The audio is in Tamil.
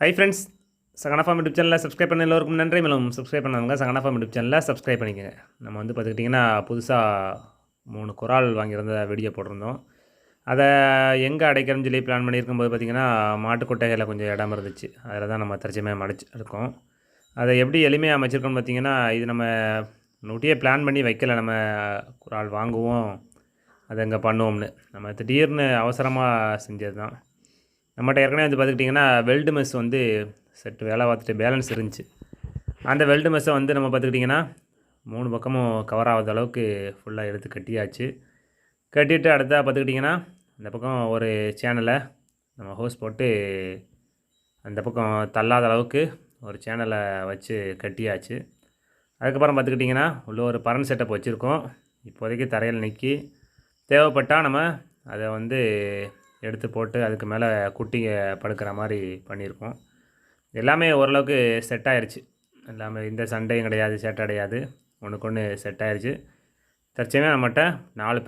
ஹை ஃப்ரெண்ட்ஸ் சகனஃபார்ம் யூடியூப் சேனலில் சப்ஸ்கிரைப் பண்ண எல்லோருக்கும் நன்றி. மேலும் சப்ஸ்கிரைப் பண்ணவங்க சகனஃபார்ம் யூடியூப் சேனலில் சப்ஸ்கிரைப் பண்ணிக்கங்க. நம்ம வந்து பார்த்துக்கிட்டிங்கன்னா புதுசாக மூணு குரால் வாங்கியிருந்த வீடியோ போட்டிருந்தோம். அதை எங்கே அடைக்கணும்னு சொல்லி பிளான் பண்ணியிருக்கும்போது பார்த்திங்கன்னா மாட்டுக்கொட்டைகளில் கொஞ்சம் இடம் இருந்துச்சு. அதில் தான் நம்ம தற்சமயம் அடைச்சி இருக்கோம் அதை எப்படி எளிமையாக அமைச்சிருக்கோம்னு பார்த்திங்கன்னா இது நம்ம முன்கூட்டியே பிளான் பண்ணி வைக்கல. நம்ம குரால் வாங்குவோம் அதை இங்கே பண்ணுவோம்னு. நம்ம திடீர்னு அவசரமாக செஞ்சது தான் நம்மகிட்ட ஏற்கனவே வந்து பார்த்துக்கிட்டிங்கன்னா வெல்டு மெஸ் வந்து செட் வேலை பார்த்துட்டு பேலன்ஸ் இருந்துச்சு. அந்த வெல்டு மெஸ்ஸை வந்து நம்ம பார்த்துக்கிட்டிங்கன்னா மூணு பக்கமும் கவர் ஆகாத அளவுக்கு ஃபுல்லாக எடுத்து கட்டியாச்சு. கட்டிட்டு அடுத்தா பார்த்துக்கிட்டிங்கன்னா அந்த பக்கம் ஒரு சேனலை நம்ம ஹோஸ் போட்டு அந்த பக்கம் தள்ளாத அளவுக்கு ஒரு சேனலை வச்சு கட்டியாச்சு. அதுக்கப்புறம் பார்த்துக்கிட்டிங்கன்னா உள்ள ஒரு பரன் செட்டப் வச்சுருக்கோம். இப்போதைக்கு தரையில் நிற்கி தேவைப்பட்டால் நம்ம அதை வந்து எடுத்து போட்டு அதுக்கு மேலே குட்டிங்க படுக்கிற மாதிரி பண்ணியிருக்கோம். எல்லாமே ஓரளவுக்கு செட் ஆயிடுச்சு எல்லாமே இந்த சண்டையும் கிடையாது செட் கிடையாது. ஒன்றுக்கு ஒன்று செட் ஆயிடுச்சு தற்சமயம் நம்மகிட்ட நாலு